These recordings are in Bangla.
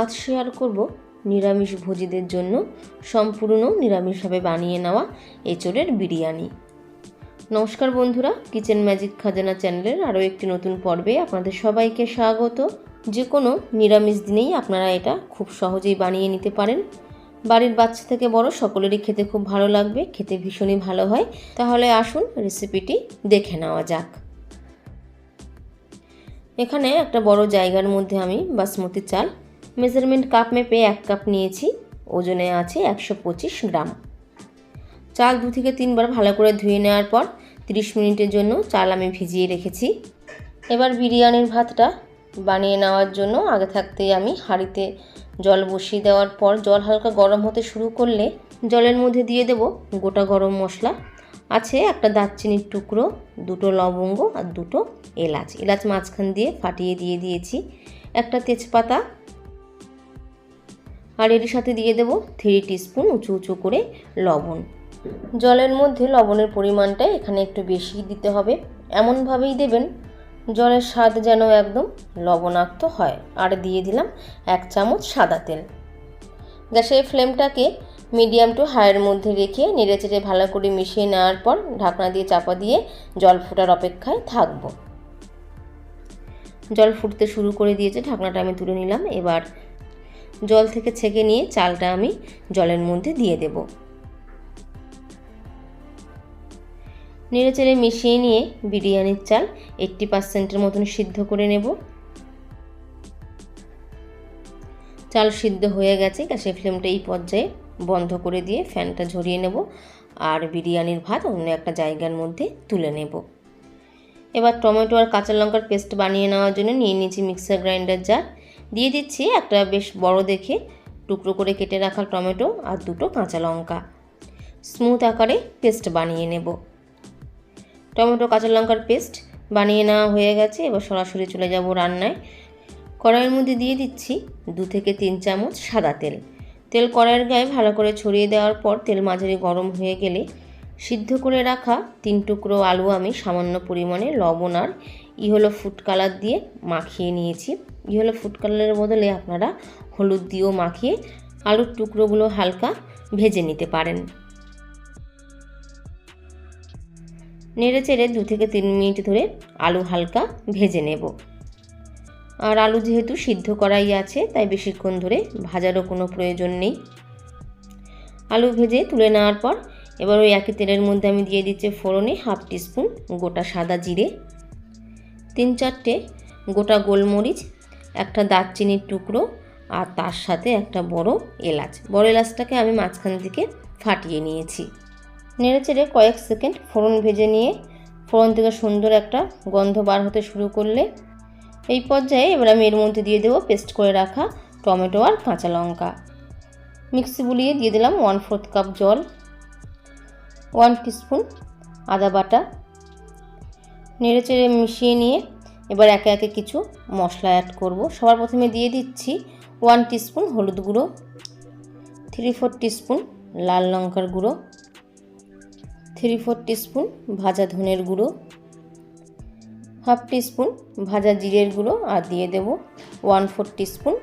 আজ শেয়ার করব নিরামিষ ভোজীদের জন্য সম্পূর্ণ নিরামিষভাবে বানিয়ে নেওয়া এঁচড়ের বিরিয়ানি। নমস্কার বন্ধুরা, কিচেন ম্যাজিক খাজানা চ্যানেলের আরও একটি নতুন পর্বে আপনাদের সবাইকে স্বাগত। যে কোনো নিরামিষ দিনেই আপনারা এটা খুব সহজেই বানিয়ে নিতে পারেন। বাড়ির বাচ্চা থেকে বড় সকলেরই খেতে খুব ভালো লাগবে, খেতে ভীষণই ভালো হয়। তাহলে আসুন রেসিপিটি দেখে নেওয়া যাক। এখানে একটা বড় জায়গার মধ্যে আমি বাসমতি চাল মেজারমেন্ট কাপ মেপে এক কাপ নিয়েছি। ওজনে আছে একশো পঁচিশ গ্রাম। চাল দু থেকে তিনবার ভালো করে ধুয়ে নেওয়ার পর 30 মিনিটের জন্য চাল আমি ভিজিয়ে রেখেছি। এবার বিরিয়ানির ভাতটা বানিয়ে নেওয়ার জন্য আগে থাকতেই আমি হাঁড়িতে জল বসিয়ে দেওয়ার পর জল হালকা গরম হতে শুরু করলে জলের মধ্যে দিয়ে দেব গোটা গরম মশলা। আছে একটা দারচিনির টুকরো, দুটো লবঙ্গ আর দুটো এলাচ। এলাচ মাঝখান দিয়ে ফাটিয়ে দিয়ে দিয়েছি। একটা তেজপাতা আর এর সাথে দিয়ে দেব থ্রি টিস্পুন উঁচু উঁচু করে লবণ। জলের মধ্যে লবণের পরিমাণটা এখানে একটু বেশি দিতে হবে। এমনভাবেই দেবেন, জলের স্বাদ যেন একদম লবণাক্ত হয়। আর দিয়ে দিলাম এক চামচ সাদা তেল। গ্যাসের ফ্লেমটাকে মিডিয়াম টু হাইয়ের মধ্যে রেখে নেড়েচেড়ে ভালো করে মিশিয়ে নেওয়ার পর ঢাকনা দিয়ে চাপা দিয়ে জল ফোটার অপেক্ষায় থাকব। জল ফুটতে শুরু করে দিয়েছে, ঢাকনাটা আমি তুলে নিলাম। এবার জল থেকে ছেঁকে নিয়ে চালটা আমি জলের মধ্যে দিয়ে দেব। নেড়েচেড়ে মিশিয়ে নিয়ে বিরিয়ানির চাল এইট্টি পার্সেন্টের মতন সিদ্ধ করে নেব। চাল সিদ্ধ হয়ে গেছে গ্যাসের ফ্লেমটা এই পর্যায়ে বন্ধ করে দিয়ে ফ্যানটা ঝরিয়ে নেব আর বিরিয়ানির ভাত অন্য একটা জায়গার মধ্যে তুলে নেব। এবার টমেটো আর কাঁচা লঙ্কার পেস্ট বানিয়ে নেওয়ার জন্য নিয়ে নিয়েছি মিক্সার গ্রাইন্ডার জার। দিয়ে দিচ্ছি একটা বেশ বড় দেখে টুকরো করে কেটে রাখা টমেটো আর দুটো কাঁচা লঙ্কা। স্মুথ আকারে পেস্ট বানিয়ে নেব। টমেটো কাঁচা লঙ্কার পেস্ট বানিয়ে নেওয়া হয়ে গেছে, এবার সরাসরি চলে যাব রান্নায়। কড়াইয়ের মধ্যে দিয়ে দিচ্ছি দু থেকে তিন চামচ সাদা তেল। তেল কড়াইয়ের গায়ে ভালো করে ছড়িয়ে দেওয়ার পর তেল মাঝারি গরম হয়ে গেলে সিদ্ধ করে রাখা তিন টুকরো আলু আমি সামান্য পরিমাণে লবণ আর ই হলো ফুড কালার দিয়ে মাখিয়ে নিয়েছি। ই হলো ফুড কালারের বদলে আপনারা হলুদ দিয়েও মাখিয়ে আলুর টুকরোগুলো হালকা ভেজে নিতে পারেন। নেড়ে চেড়ে দু থেকে তিন মিনিট ধরে আলু হালকা ভেজে নেব। আর আলু যেহেতু সিদ্ধ করাই আছে, তাই বেশিক্ষণ ধরে ভাজারও কোনো প্রয়োজন নেই। আলু ভেজে তুলে নেওয়ার পর এবার ওই একই তেলের মধ্যে আমি দিয়ে দিচ্ছি ফোড়নে হাফ টিস্পুন গোটা সাদা জিরে তিন চারটে, গোটা গোলমরিচ, একটা দারচিনির টুকরো আর তার সাথে একটা বড় এলাচ। বড় এলাচটাকে আমি মাঝখান থেকে ফাটিয়ে নিয়েছি। নেড়ে চেড়ে কয়েক সেকেন্ড ফোড়ন ভেজে নিয়ে, ফোড়ন থেকে সুন্দর একটা গন্ধ বার হতে শুরু করলে, এই পর্যায়ে এবার আমি এর মধ্যে দিয়ে দেবো পেস্ট করে রাখা টমেটো আর কাঁচা লঙ্কা। মিক্সি বুলিয়ে দিয়ে দিলাম ওয়ান ফোর্থ কাপ জল, ওয়ান টিস্পুন আদা বাটা নেড়ে চেড়ে মিশিয়ে নিয়ে এবার একে একে কিছু মশলা অ্যাড করব। সবার প্রথমে দিয়ে দিচ্ছি ওয়ান টিস্পুন হলুদ গুঁড়ো থ্রি ফোর টিস্পুন লাল লঙ্কার গুঁড়ো থ্রি ফোর টিস্পুন ভাজা ধনের গুঁড়ো হাফ টিস্পুন ভাজা জিরের গুঁড়ো আর দিয়ে দেব ওয়ান ফোর টিস্পুন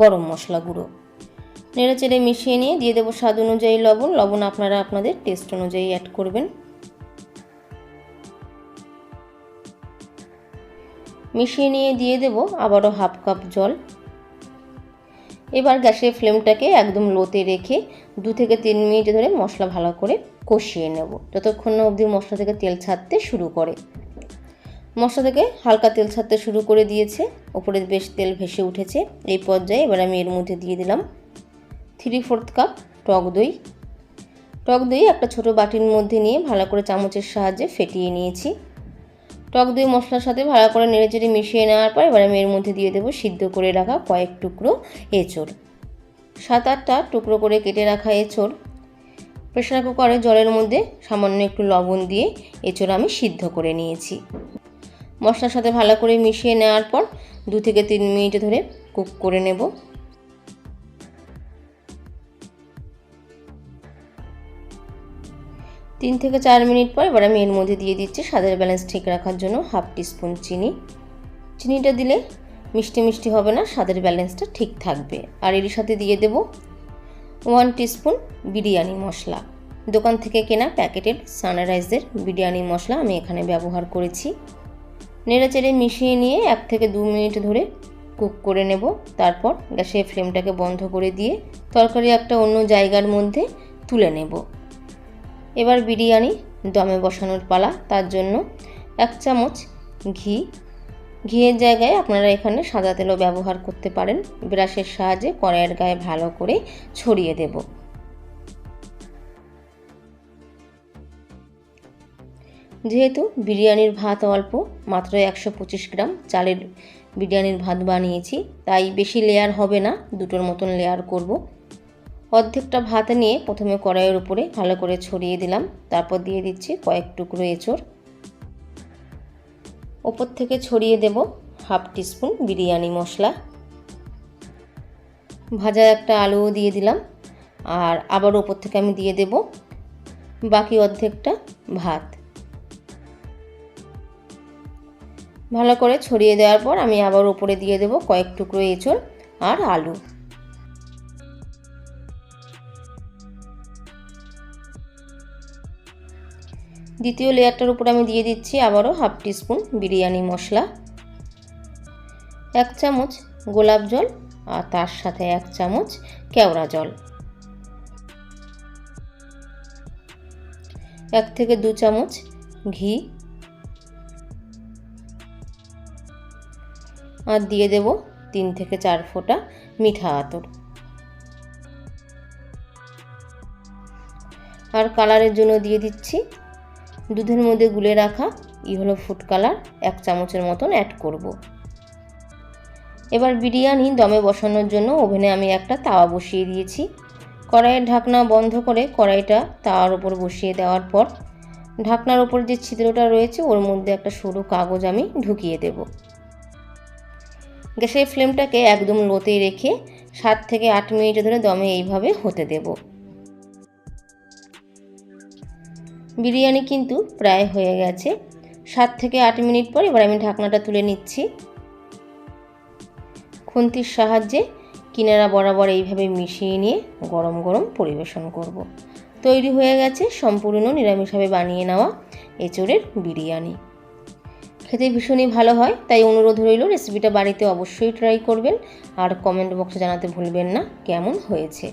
গরম মশলা গুঁড়ো। নেড়ে চেড়ে মিশিয়ে নিয়ে দিয়ে দেবো স্বাদ অনুযায়ী লবণ। লবণ আপনারা আপনাদের টেস্ট অনুযায়ী অ্যাড করবেন। মিশিয়ে নিয়ে দিয়ে দেব আবারও হাফ কাপ জল। এবার গ্যাসের ফ্লেমটাকে একদম লোতে রেখে দু থেকে তিন মিনিট ধরে মশলা ভালো করে কষিয়ে নেব। যতক্ষণ না অবধি মশলা থেকে তেল ছাড়তে শুরু করে। মশলা থেকে হালকা তেল ছাড়তে শুরু করে দিয়েছে। ওপরে বেশ তেল ভেসে উঠেছে। এই পর্যায়ে এবার আমি এর মধ্যে দিয়ে দিলাম থ্রি ফোর্থ কাপ টক দই। টক দই একটা ছোট বাটির মধ্যে নিয়ে ভালো করে চামচের সাহায্যে ফেটিয়ে নিয়েছি। টক দই, মশলার সাথে ভালো করে নেড়েচেড়ে মিশিয়ে নেওয়ার পর এবার আমি এর মধ্যে দিয়ে দেবো সিদ্ধ করে রাখা কয়েক টুকরো এঁচড়। সাত আটটা টুকরো করে কেটে রাখা এঁচড়। প্রেশার কুকারে জলের মধ্যে সামান্য একটু লবণ দিয়ে এঁচড় আমি সিদ্ধ করে নিয়েছি। মশলার সাথে ভালো করে মিশিয়ে নেওয়ার পর দু থেকে তিন মিনিট ধরে কুক করে নেব। তিন থেকে চার মিনিট পর এবার আমি এর মধ্যে দিয়ে দিচ্ছি স্বাদের ব্যালেন্স ঠিক রাখার জন্য হাফ টিস্পুন চিনি। চিনিটা দিলে মিষ্টি মিষ্টি হবে না, স্বাদের ব্যালেন্সটা ঠিক থাকবে। আর এর সাথে দিয়ে দেব ওয়ান টিস্পুন বিরিয়ানি মশলা। দোকান থেকে কেনা প্যাকেটের সানরাইজের বিরিয়ানি মশলা আমি এখানে ব্যবহার করেছি। নেড়েচেড়ে মিশিয়ে নিয়ে এক থেকে দু মিনিট ধরে কুক করে নেব। তারপর গ্যাসের ফ্লেমটাকে বন্ধ করে দিয়ে তরকারি একটা অন্য জায়গার মধ্যে তুলে নেব। এবার বিরিয়ানি দমে বসানোর পালা। তার জন্য এক চামচ ঘি। ঘিয়ের জায়গায় আপনারা এখানে সাদা তেলও ব্যবহার করতে পারেন। ব্রাশের সাহায্যে কড়াইয়ের গায়ে ভালো করে ছড়িয়ে দেব। যেহেতু বিরিয়ানির ভাত অল্প, মাত্র একশো পঁচিশ গ্রাম চালের বিরিয়ানির ভাত বানিয়েছি, তাই বেশি লেয়ার হবে না, দুটোর মতন লেয়ার করব। অর্ধেকটা ভাত নিয়ে প্রথমে কড়াইয়ের উপরে ভালো করে ছড়িয়ে দিলাম। তারপর দিয়ে দিচ্ছি কয়েক টুকরো এঁচড়। ওপর থেকে ছড়িয়ে দেব হাফ টিস্পুন বিরিয়ানি মশলা। ভাজা একটা আলুও দিয়ে দিলাম। আর আবার ওপর থেকে আমি দিয়ে দেব বাকি অর্ধেকটা ভাত। ভালো করে ছড়িয়ে দেওয়ার পর আমি আবার ওপরে দিয়ে দেব কয়েক টুকরো এঁচড় আর আলু। দ্বিতীয় লেয়ারটার উপর আমি দিয়ে দিচ্ছি আবারও হাফ টিস্পুন বিরিয়ানি মশলা, এক চামচ গোলাপ জল আর তার সাথে এক চামচ কেওড়া জল। এক থেকে দু চামচ ঘি। আর দিয়ে দেব তিন থেকে চার ফোঁটা মিঠা আতর। আর কালারের জন্য দিয়ে দিচ্ছি দুধের মধ্যে গুলে রাখা ই হলো ফুড কালার এক চামচের মতন অ্যাড করব। এবার বিরিয়ানি দমে বসানোর জন্য ওভেনে আমি একটা তাওয়া বসিয়ে দিয়েছি। কড়াইয়ের ঢাকনা বন্ধ করে কড়াইটা তাওয়ার ওপর বসিয়ে দেওয়ার পর ঢাকনার ওপর যে ছিদ্রটা রয়েছে, ওর মধ্যে একটা সরু কাগজ আমি ঢুকিয়ে দেব। গ্যাসের ফ্লেমটাকে একদম লোতেই রেখে সাত থেকে আট মিনিট ধরে দমে এইভাবে হতে দেবো। বিরিয়ানি কিন্তু প্রায় হয়ে গেছে। সাত থেকে আট মিনিট পর এবার আমি ঢাকনাটা তুলে নিচ্ছি। খুন্তির সাহায্যে কিনারা বরাবর এইভাবে মিশিয়ে নিয়ে গরম গরম পরিবেশন করব। তৈরি হয়ে গেছে সম্পূর্ণ নিরামিষভাবে বানিয়ে নেওয়া এঁচড়ের বিরিয়ানি। খেতে ভীষণই ভালো হয়, তাই অনুরোধ রইল রেসিপিটা বাড়িতে অবশ্যই ট্রাই করবেন। আর কমেন্ট বক্সে জানাতে ভুলবেন না, কেমন হয়েছে।